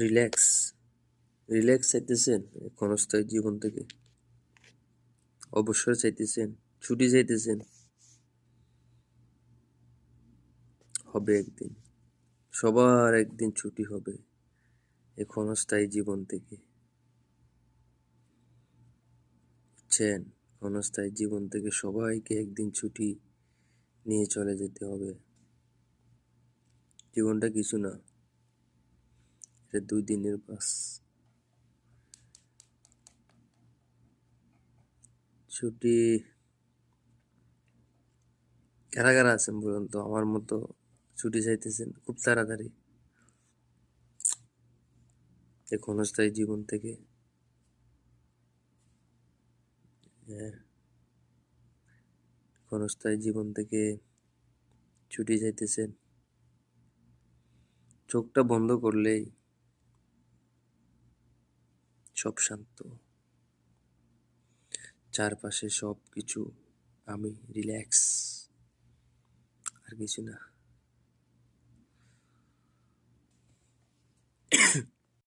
Relax relax চাইতেছেন ক্ষণস্থায়ী জীবন থেকে। অবসর চাইতেছেন, ছুটি চাইতেছেন। হবে একদিন, সবার একদিন ছুটি হবে এই ক্ষণস্থায়ী জীবন থেকে। বুঝছেন? ক্ষণস্থায়ী জীবন থেকে সবাইকে একদিন ছুটি নিয়ে চলে যেতে হবে। জীবনটা কিছু না। এটা দুই দিনের বাস। ছুটি। কারা কারা আছেন বলুন তো? আমার মতো ছুটি চাইতেছেন, খুব তাড়াতাড়ি। এই ক্ষণস্থায়ী জীবন থেকে। হ্যাঁ। ক্ষণস্থায়ী জীবন থেকে ছুটি চাইতেছেন। চোখটা বন্ধ করলেই সব শান্ত। চারপাশে সব কিছু আমি রিল্যাক্স আর কিছু না।